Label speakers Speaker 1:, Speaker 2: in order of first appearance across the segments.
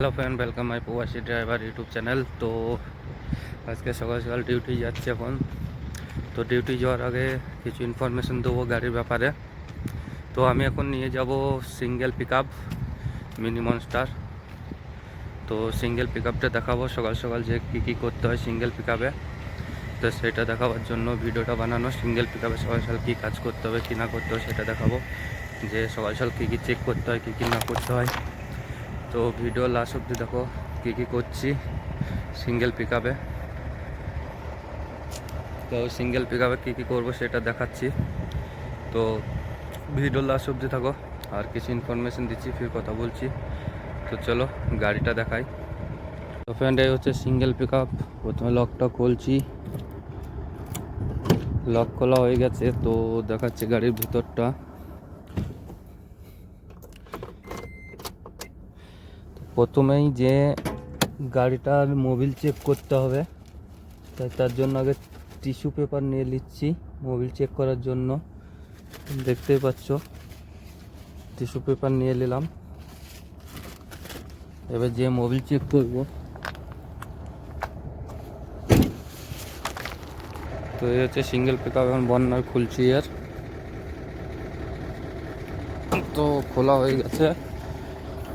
Speaker 1: Hello friend welcome my প্রবাসী driver YouTube channel তো আজকে সকাল সকাল ডিউটি যাচ্ছে এখন। তো ডিউটি যাওয়ার আগে কিছু ইনফরমেশন দেবো গাড়ির ব্যাপারে। তো আমি এখন নিয়ে যাব single pick up mini monster তো সিঙ্গেল পিক আপটা দেখাবো, সকাল সকাল যে কী কী করতে হয় সিঙ্গেল পিক আপে তো সেটা দেখাবার জন্য ভিডিওটা বানানো সিঙ্গেল পিক আপে সকাল সকাল কী কাজ করতে হবে, কী না করতে হবে সেটা দেখাবো। যে সকাল সকাল কী কী চেক করতে হয়, কী কী না করতে হয়। তো ভিডিও লাস্ট অব্দি দেখো কী কী করছি। সিঙ্গেল পিক আপে তো সিঙ্গেল পিক আপে কী কী করব সেটা দেখাচ্ছি। তো ভিডিও লাস্ট অব্দি থাকো। আর কিছু ইনফরমেশন দিচ্ছি, ফির কথা বলছি। তো চলো গাড়িটা দেখাই। তো ফ্রেন্ড এই হচ্ছে সিঙ্গেল পিক আপ প্রথমে লকটা খুলছি। লক খোলা হয়ে গেছে, তো দেখাচ্ছি গাড়ির ভিতরটা। প্রথমেই যে গাড়িটার মোবিল চেক করতে হবে তাই তার জন্য আগে টিস্যু পেপার নিয়ে নিচ্ছি মোবিল চেক করার জন্য। দেখতেই পাচ্ছ টিস্যু পেপার নিয়ে নিলাম। এবার যে মোবিল চেক করব, তো এই হচ্ছে সিঙ্গেল পিক এখন বন্যার খুলছি এর। তো খোলা হয়ে গেছে।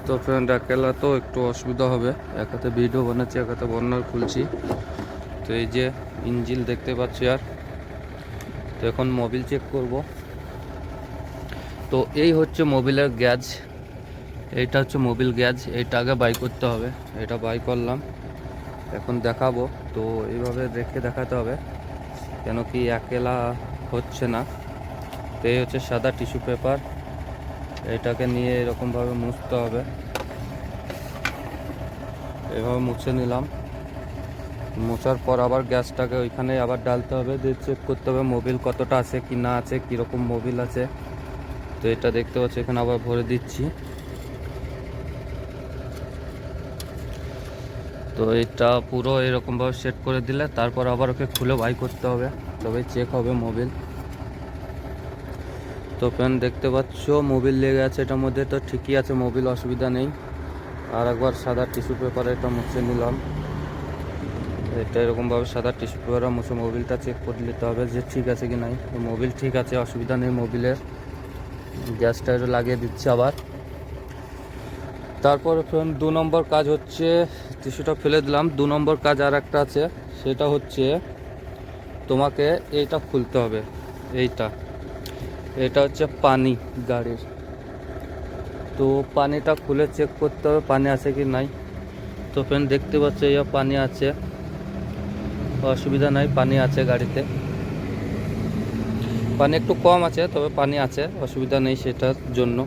Speaker 1: তো ফ্রেন্ড একেলা তো একটু অসুবিধা হবে। এক হাতে ভিডিও বানাচ্ছি, এক হাতে বর্নার খুলছি। তো এই যে ইঞ্জিল দেখতে পাচ্ছি আর। তো এখন মোবিল চেক করব। তো এই হচ্ছে মোবিলের গ্যাজ এইটা হচ্ছে মোবিল গ্যাজ এইটা আগে বাই করতে হবে। এটা বাই করলাম। এখন দেখাবো। তো এইভাবে রেখে দেখাতে হবে। কেন কি একেলা হচ্ছে না। তো এই হচ্ছে সাদা টিস্যু পেপার এটাকে নিয়ে এরকমভাবে মুছতে হবে। এভাবে মুছে নিলাম। মোছার পর আবার গ্যাসটাকে ওইখানে আবার ডালতে হবে। দিয়ে চেক করতে হবে মোবিল কতটা আছে, কি না আছে, কীরকম মোবিল আছে। তো এটা দেখতে পাচ্ছি, এখানে আবার ভরে দিচ্ছি। তো এটা পুরো এরকমভাবে সেট করে দিলে, তারপর আবার ওকে খুলে বাই করতে হবে। তবে চেক হবে মোবিল তো ফ্যান দেখতে পাচ্ছ মোবিল লেগে আছে এটার মধ্যে, তো ঠিকই আছে মোবিল অসুবিধা নেই। আর একবার সাদা টিস্যু পেপারে এটা মুছে নিলাম। এটা এরকমভাবে সাদা টিস্যু পেপারে মুছে মোবিলটা চেক করে নিতে হবে যে ঠিক আছে কি নাই। মোবিল ঠিক আছে, অসুবিধা নেই মোবিলের গ্যাসটা এটা লাগিয়ে দিচ্ছে আবার। তারপর ফ্রেন্ড দু নম্বর কাজ হচ্ছে টিস্যুটা ফেলে দিলাম। দু নম্বর কাজ আর একটা আছে, সেটা হচ্ছে তোমাকে এইটা খুলতে হবে, এইটা। এটা হচ্ছে পানি গাড়ির। তো পানিটা খুলে চেক করতে হবে, পানি আছে কি নাই। তো ফ্রেন্ড দেখতে পাচ্ছ, এই পানি আছে। অসুবিধা নাই, পানি আছে গাড়িতে। পানি একটু কম আছে, তবে পানি আছে, অসুবিধা নেই সেটার জন্য।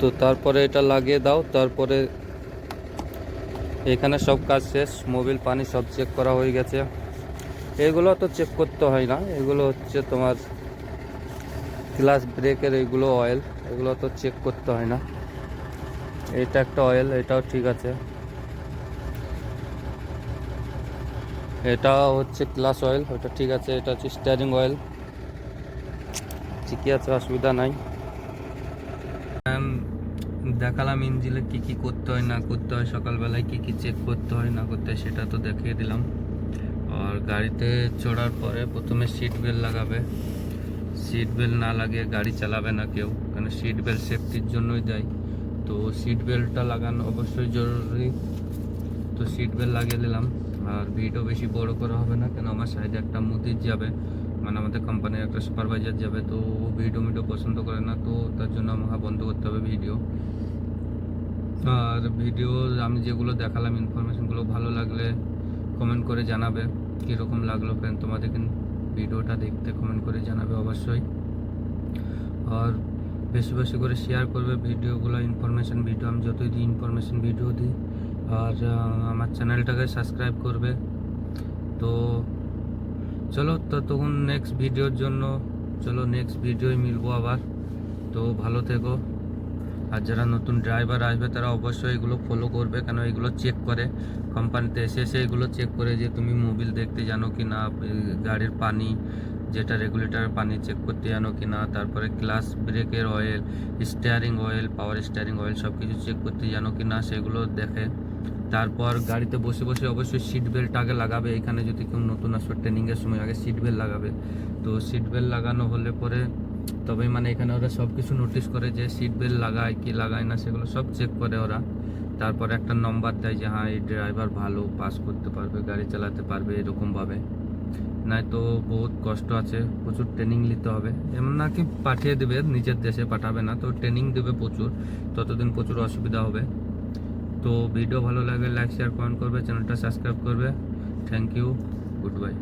Speaker 1: তো তারপরে এটা লাগিয়ে দাও, তারপরে এখানে সব কাজ শেষ, মোবিল পানি সব চেক করা হয়ে গেছে। এগুলো তো চেক করতে হয় না, এগুলো হচ্ছে তোমার ক্লাস ব্রেকের এইগুলো অয়েল এগুলো তো চেক করতে হয় না। এটা একটা অয়েল এটাও ঠিক আছে। এটা হচ্ছে ক্লাস অয়েল ওটা ঠিক আছে, এটা হচ্ছে স্টিয়ারিং অয়েল ঠিকই আছে, অসুবিধা নাই। দেখালাম ইঞ্জিলে কি কি করতে হয়, না করতে হয়, সকালবেলায় কি কি চেক করতে হয়, না করতে হয়, সেটা তো দেখিয়ে দিলাম। আর গাড়িতে চড়ার পরে প্রথমে সিট বেল্ট লাগাবে। সিট বেল্ট না লাগিয়ে গাড়ি চালাবে না কেউ কারণ সিট বেল্ট সেফটির জন্যই দেয়। তো সিট বেল্টটা লাগানো অবশ্যই জরুরি। তো সিট বেল্ট লাগিয়ে দিলাম। আর ভিডিও বেশি বড় করা হবে না, কেন আমার সাইডে একটা মুদির যাবে মানে আমাদের কোম্পানির একটা সুপারভাইজার যাবে, তো ও ভিডিও মিডিও পছন্দ করে না, তো তার জন্য আমাকে বন্ধ করতে হবে ভিডিও। আর ভিডিও আমি যেগুলো দেখালাম ইনফরমেশনগুলো ভালো লাগলে কমেন্ট করে জানাবে, কীরকম লাগল ফ্রেন্ড তোমাদের কিন্তু ভিডিওটা দেখতে কমেন্ট করে জানাবে অবশ্যই। আর বেশি বেশি করে শেয়ার করবে ভিডিওগুলো ইনফরমেশন ভিডিও আমি যতই দিই ইনফরমেশন ভিডিও দিই। আর আমার চ্যানেলটাকে সাবস্ক্রাইব করবে। তো চলো তো তখন নেক্সট ভিডিওর জন্য, চলো নেক্সট ভিডিওই মিলবো আবার। তো ভালো থেকো। আর যারা নতুন ড্রাইভার আসবে, তারা অবশ্যই এগুলো ফলো করবে। কেন এগুলো চেক করে। কোম্পানিতে এসে এসে এগুলো চেক করে যে তুমি মোবিল দেখতে জানো কি না গাড়ির পানি, যেটা রেগুলেটর পানি চেক করতে জানো কি না, তারপরে ক্লাস ব্রেকের oil steering oil power steering oil সব কিছু চেক করতে জানো কি না, সেগুলো দেখে। তারপর গাড়িতে বসে বসে অবশ্যই সিট বেল্ট আগে লাগাবে। এখানে যদি কেউ নতুন আসবে ট্রেনিংয়ের সময় আগে সিট বেল্ট লাগাবে। তো সিট বেল্ট লাগানো হলে পরে তবে মানে এখানে ওরা সব কিছু নোটিস করে যে সিট বেল্ট লাগায় কি লাগায় না সেগুলো সব চেক করে ওরা। তারপর একটা নম্বর দেয় যে হ্যাঁ এই ড্রাইভার ভালো পাস করতে পারবে, গাড়ি চালাতে পারবে এরকমভাবে। নাই তো বহুত কষ্ট আছে, প্রচুর ট্রেনিং নিতে হবে। এমন না কি পাঠিয়ে দেবে, নিজের দেশে পাঠাবে না, তো ট্রেনিং দেবে প্রচুর, ততদিন প্রচুর অসুবিধা হবে। তো ভিডিও ভালো লাগে লাইক শেয়ার কমেন্ট করবে চ্যানেলটা সাবস্ক্রাইব করবে। Thank you good bye